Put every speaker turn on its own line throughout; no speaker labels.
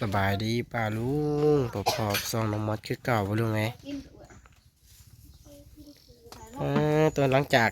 สบายดีป้าลุงปอบขอบซองน้ำมอดคือเก่าบ่ลุงไงตัวหลังจาก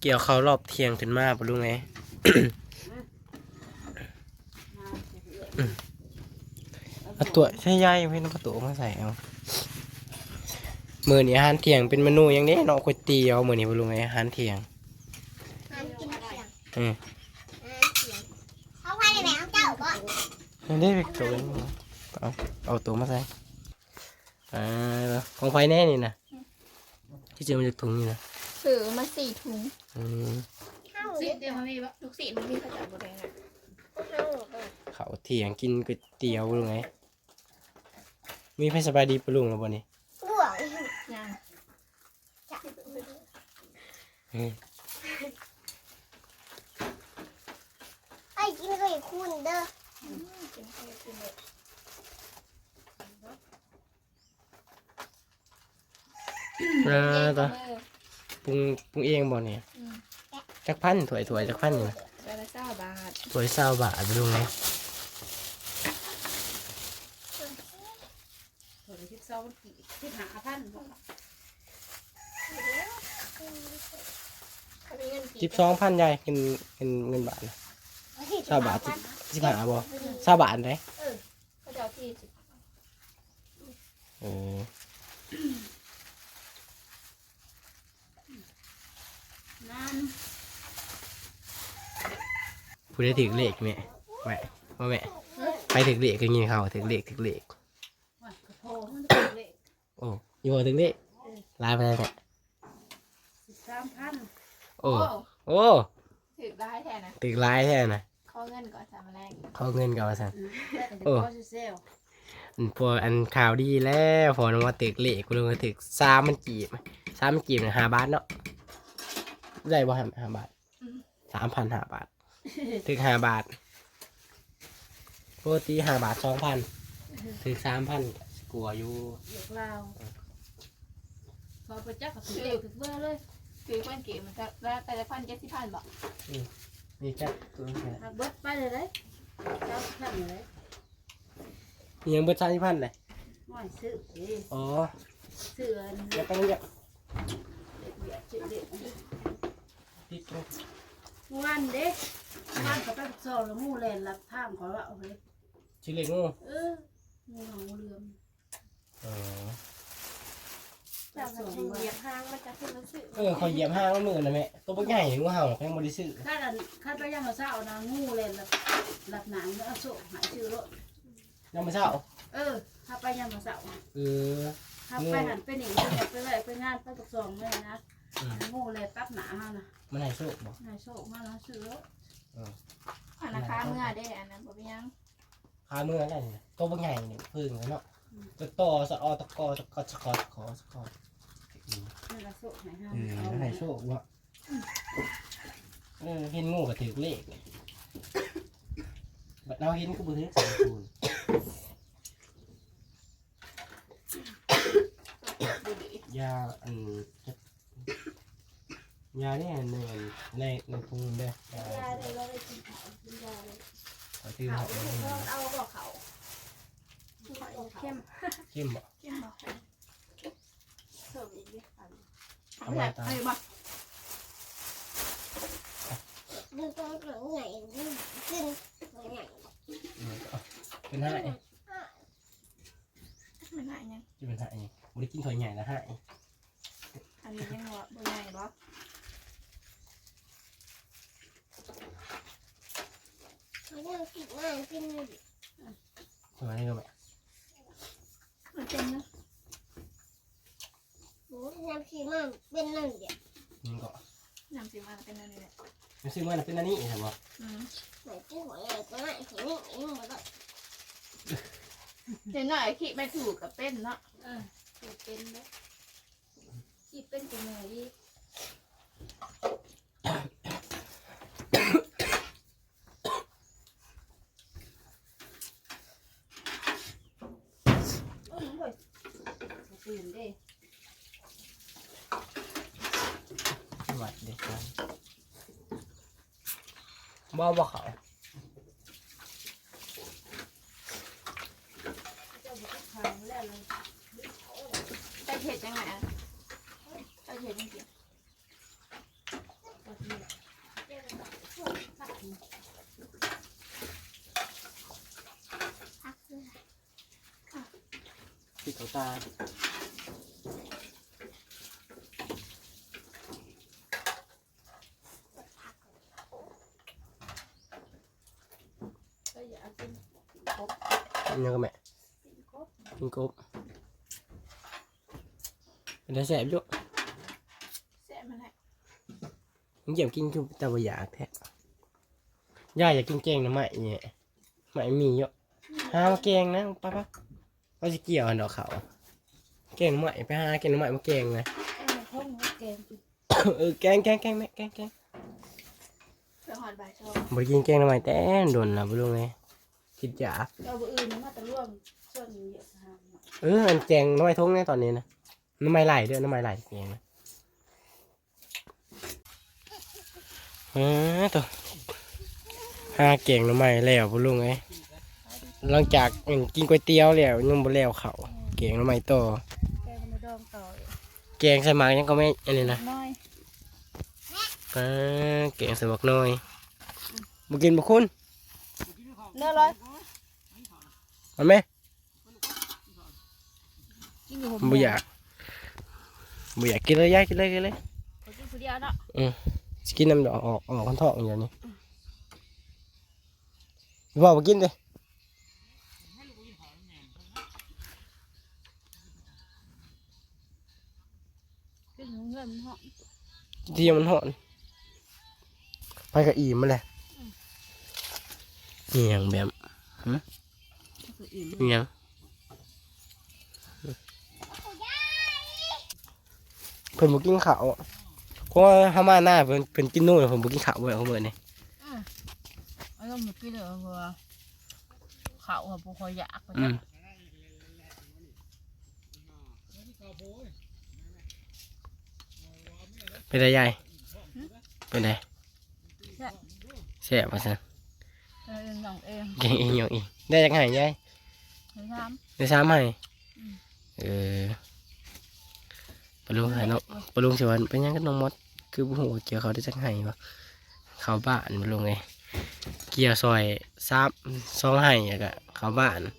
เกี่ยวเขารอบเทียงขึ้นมาบ่ลุงไงเอาตัวใช่ใหญ่เพื่อนเอาตัวมาใส่เอามือนี้อาหารเที่ยงเป็นเมนูอย่างนี้เนาะก๋วยเตี๋ยวมือนี้บ่ลุงไงอาหารเที่ยง
ห้ามกินเสียง
อืม
ห้ามเสียงเขาพายในแมวเจ้าบ่
อั นนี้เป็นตัวนี้เอาเอาตัวมาใส่อ่าของไฟแน่นี่นะที่เจอมาจากถุงนี่นะ
ถือมาสี่ถุง
อืม
เข้า
สิ
เด็ด
เดียวมันมีปะลูกศิษย์มันมีกระจับบ่ได้นะ
เข้าเด็ด
เขาเที่ยงกินก๋วยเตี๋ยวบ่ลุงไงมีไฟสบายดีปะลุงแล้วบ่นี่
ห่วง
ยัง
จ้ะ
เออ
ไอ้กินก็อย่าคุณเด้อ
กินข้าวกินเลย
ออตัวปรุงปรุงเองบ่เนี่ยจักพันถ้วยถ้วยจักพันนี่นะ
ไปละเก้าบาท
ถ้วยเศร้าบาทลุงไง
เปิดทิพเศร้ากี่ทิพหาพันบ่
เขามีเงิน
สิบสองพันยายเป็นเป็นเงินบาทนะเศร้าบาทสิบ สิบห้าบ่เศร้าบาทได้
เขาจะเอาที่สิบ
เออ
นั่น
ผู้ได้ถึงเลขแม่แม่ว่าแม่ไปถึงเลขก็ยิงเขาถึงเลขถึงเลข
ว่ากระโพมันจะเป็นเลข
โอ้อยู่บ่ถึงเลขลายไปได้แท้
สิบสามพัน
โอ้โอ้
ถือได้แทนนะ
ถึงลายแท้นะ
ข อเงินก่อนสามแรง
เขาเงินกับว่าซั่น
แต่จะ
โอ้
ขอเซล
อันพออันข่าวดีแล้วพอนึกว่าตึกเลขกูเลยว่าตึกสามมันจีบสามมันจีบเนี่ยห้าบาทเนาะได้บ่ห้าห้าบาทสามพันห้าบาทถึงห้าบาทปกติห้าบาทสองพันถึงสามพันกลัวอยู่
เด็กลาวพอไปจักกับถือเลขถึงเบอร์เลย
ซื้อเพื่อนเก๋มันจะได้แต่ละพันเจ็ดสิบพันบอก
นี่จ้ะตัวนี้
หักเบิดไปเลยเลยเจ้าพันเลย
นี่ยังเบิดสามสิบพันเลย
ไม่ซื้อสิ
อ๋อ
ซื้ออัน
เดี๋ยวไปเรียก
เด็กเบียดซื้อเด็ก
ติดตัว
วันเด็กวันเขาไปสอบแล้วมู่แลนรับท่ามเขาว่าเอาไป
ชื่อเล็กงู
เอองูหางงูเหลือม
อ๋อ
แต่มันจะเหยียบห้างมันจะขึ้นมาซื้อ
เออคอยเหยียบห้างแล้วมือนะแม่ตัวปักใหญ่งูเห่าแพงบริสุทธิ์
ข้าดันข้าไปยังมาเศร้านะงูแลนรับรับหนังแล้วเอาโซ่หายชื่อรถ
ยังไม่เช้า
เออข้าไปยังมาเศร้า
เออ
ข้าไปหันไปหนีไปไปไปงานไปตกซองเลยนะงูแลนตับหนาฮะนะ
มันให้โชคบ่
นายโซ่มาแล้วชื่อรถ
ธนาคารเมื่อได้อันนั้นบอกยัง
พาเมื่อได้เนี่ยตัวปักใหญ่เนี่ยพึ่งเลยเนาะจะต่อสะออตะกอตะกอสะกอสะกอสะกอ
นี่ละโซ่หายห้า
เออมันให้โชคว่ะเออเห็นงูก็ถือเลขเลยบัดเราเห็นก็บ่ถือสามคูณ
ดูดิ
ยาอันจะยาเนี่ยในในในพุงเด้อยายา
เลยเราเลยกินข้าวกินยาเลย
ขอชื่อ
เขา
เขา
เอาบอกเขาเข้ม
เข้มบ่
กินบ อกเสิร์ฟอีกดิอัน
เอาไปตาม
เอ้ยบอก
ดึงตัวเหลืองใหญ่ดึงขึ้นใหญ่
เออเอาเป็นห้าเอง
ไม่ได้ยัง
จะเป็นห้าเองบริกินถอยใหญ่ละห้าเอง
อันนี้ยังว่าบ่ใหญ่บอก
เขาเรื่องกินง่ายขึ้นเลย
ถอยนี่ก็แบบ
มันเป็นนะ
หมู น้ำขี้มันเป็นนั่นเดียว
นี่ก็
น้ำจิ้มมันเป็นอันนี้แหละ
มันซื้อมาน่ะเป็นอันนี้เห็นบ่
อืม
ไหนที่หัวใหญ่ก็ได้เห็นนี่เองหมดเลย
เดี๋ยวหน่อยคิดไม่ถูกกับเป็นเนาะ
เออเป็นเลยจีเป็นตัวไหนดีตื่นเด้
วัดเด็กกันบ่บ่เขา
ฟังแล้วเลย
ไปเห็ดยังไงอะไปเห็ดยังไง
ก็ที่
พักเลย
ติดเขาตา
ก็อยากกิน
ยังก็แม่
กินครบ
กินกบเป็นได้แสบอยู่
แซ่บมันแหละ
มึงเยี่ยมกินคือแต่ว่าอยากแท้ย่าอยากกินแกงหน้ำใหม่เนี่ยใหม่มีเยอะหามาแกงนะป้าป้าเราจะเกี่ยวอันดอกเขาแกงหน้ำใหม่ไปหาแกงหน้ำใหม่มาแกงนะ
เออท้องหมูแกงกิน
เออแกงแกงแกงแม่แกงแกง
เพื่อหอดใบายชอบ
บ่ได้กินแกงหน้ำใหม่แต่โดนละบ่รู้ไง คิดอยาก
ก็เอาอื่นมาแต่ร่วมส่วนเยอะสหาย
เอออันแกงหน้ำใหม่ทงในตอนนี้นะหน้ำใหม่ไหลด้วยหน้ำใหม่ไหลแกงนะเออตัวหาแกงหน้ำใหม่แล้วบ่รู้ไงหลังจากกินก๋วยเตี๋ยวแล้วยังบ่แล้วเขาวแกงหน้ำใหม่ต่อ
แกงมันดองต่อ
แกงใส่หมากยังก็ไม่อันนี้นะ
น้อย
อ่าแกงใส่หมากน้อยบ่กินบ่คุณ
เนื้อร้อย
เอาไหม
กินอยู่ผม
บ่อยากบ่อยากกินเลยยายกินเลยกินเลย
ผมกินคนเดียวเนาะ
สิกินน้ำดอกออกออกคนท้องอย่างนี้บอกบ่กินเลย
กินอยู่เงินมันเหาะ
ที่มันหอนไปกับอิ่มมาเลย นี่ยังแบบ
ก็คืออิ่ม
นี่ยังเพิ่นบ่กินข้าวอะเพราะว่าเฮามาหน้าเพิ่นเพิ่นกินนู่นเพิ่นบ่กินข้าวเว้ยเขาเบิ่นี่
ไอ้ก็มันกินเลยเพราะว่าเขาอะบุคอยอยาก
อืมเป็นไรยายเป็นไรแซ่บว่าซั่น
เองลองเอง
เก่งอีหยังอีกได้จักให้ยาย
ให้ท
ได้ซ้ำให้
อืม
เออปลุงให้เนาะปลุงสิว่าเป็นหยังกับน้องมด คือบ่ฮู้ว่าเกี่ยวเขาได้จักให้บ่เข้าบ้านปลุงไงเกี่ยวซอยซ้ำซองให้แล้วก็เข้าบ้านำ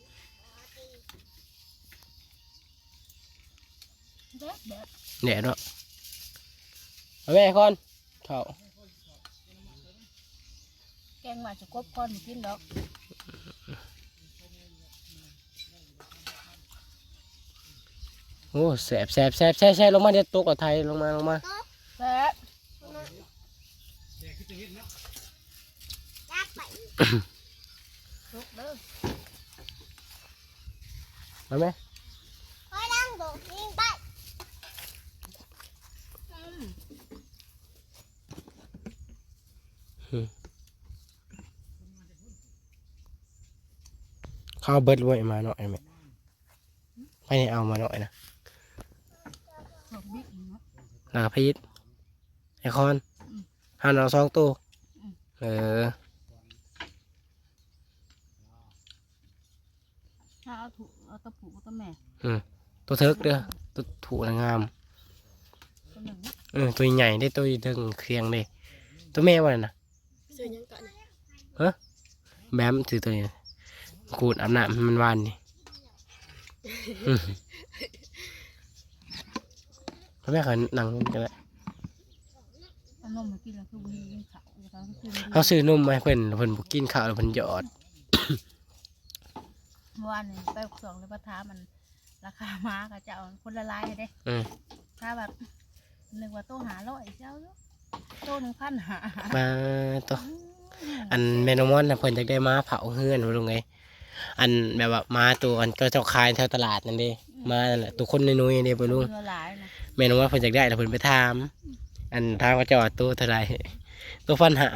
เด็ดเด็ด
แดดเนาะเอาแม่ก่อนเข้า
แก งว่าจะกบก้อนมากินดอก
โอ้แสบแสบแสบแช่แช่ลงมาเดี๋ยวตกกับไทยลงมาลงมา
แซ่บ
ลากไป
ลุกเด้อ
มาไหม
พอนั่งโดดยิงไป
เข้าวเบิดไว้มาหน่อยไหมไม่ได้เอามาหน่อยนะ
ดอกบิ๊กเนาะ
แล้วก็พีทไอคอนหันเอาสองตัว
อืม
เออ
ถ้าเอาถูเอาตะปูกับตะแม่
ตัวเทิกเด้อตัวถูกงาม
ตัวหนึ่งนะ
เออตัวใหญ่ได้ตัวถึงเครียงเลยตัวแม่ว่าน่ะนะ
เสื้อยังก่อน
แบมถือตัวนี้ นะกูดอาบน้ำให้มันวานนี่อืมแล้วแม่เขานั่งกันแหละ
เอานมมากินแล้วคือบุญกินข้าวแล้วก็คือ
เขาซื้อนมมาให้เพิ่นเพิ่นบ่กินข้าวแล้วเพิ่นหยอด
เมื่อวานนี่ไปสองเลยประท้ามัน ราคาม้าก็จะเอาคนละลายเด้
อืม
ถ้าแบบนึกว่าโตหาร้อยเจ้าอยู่โตหนึ่งพันหา
มาตัวอันแมนมอนน่ะเพิ่นอยากได้ม้าเผาเฮือนว่าลุงไง อันแบบว่าม้าตัวอันก็เจ้าขายแถวตลาดนั่นเด้มานั่นแหละตัวคนน้อยๆเด้บ่ลุง
เรือหลายนะ
แมนมอนเพิ่นอยากได้แล้วเพิ่นไปถาม อันถามว่าเจ้าตัวเท่าไหร่ตัวพันหา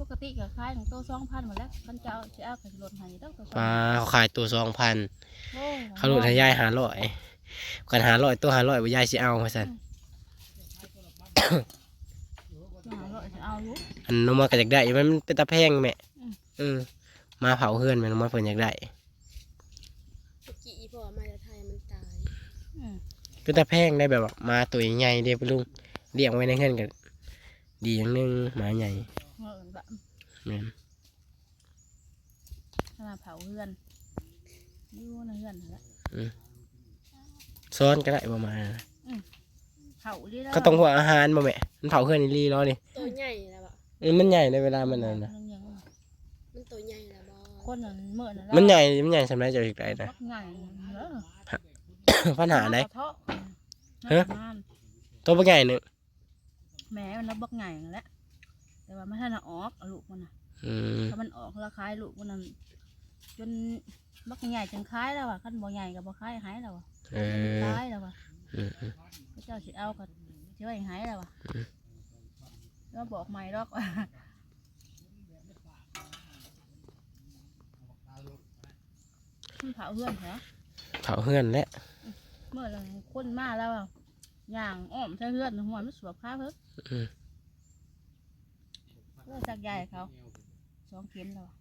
ปกติก็ขายของโตสองพันหมดแล้วคันเจ้าจะเอาไปลดให้เด้อตัว
ปลาเขาขายตัว2,000
โอ้ย
เขาลดให้ยาย500กัน500ตัว500บ่ยายสิเอาว่าซั่น
หาร้อยจะเอาอยู่
อันนมมาก็อยากได้มันเป็นตาแพงแม่
อืม
เออ มาเผาเพื่อนมันมาเพื่อนอยากได้กี้อี
พอมาจะไทยมั
นตายก็นตาแพงได้แบบมาตัวใหญ่ๆเด้อพี่ลุงเลี้ยงไว้ในเฮือนกันดีอย่างหนึงหมาใหญ่
เงิ
น
มาเผาเพื่อนดูนะเพื่อนนะ
ซ้อนก็ได้ประมาณ
เผาเรื่อยๆ
ก็ต้องหัวอาหารบ่แม่มันเผาเพื่อนอีหลีเนาะนี่
ตัวใหญ่แล้ว
อะมันใหญ่ในเวลามันนั่นนะ
มัน ตัวใหญ่แล้วบ่
คนนั้นเมื่อนั้น
มันใหญ่มันใหญ่สำหรับเจะอีกได้นะ
บักใหญ่เด้อ
ปัญหาไหน
กระเทาะ
ฮะ
นั่น
ตัวบ่ใหญ่หนึง
แหม่มันนับบักใหญ่นั่นแหละแต่ว่าไม่ทันเอาออกเอาลูกมันน่ะ
อืม
ถ้ามันออกแล้วคายลูกมันนั่นจนบักใหญ่จนคายแล้วอะขั้นบ่ใหญ่กับบ่คายหายแล้วอะ
เออ
คายแล้วอะ
อืมอืม
พระเจ้าสิเอาก็สิว่าให้หายแล้วอะ
อืม
แล้วบอกใหม่ดอกว่า มันเผาเพื่อนเหรอ
เผาเฮือนแล้ว
เมื่อเราคนมาแล้วอะย่างอ้อมใช้เพื่อนหัวมันสวบข้าเพิ่น
อืม
เพื่อจากใหญ่เขาสองเข็มแล้วอะ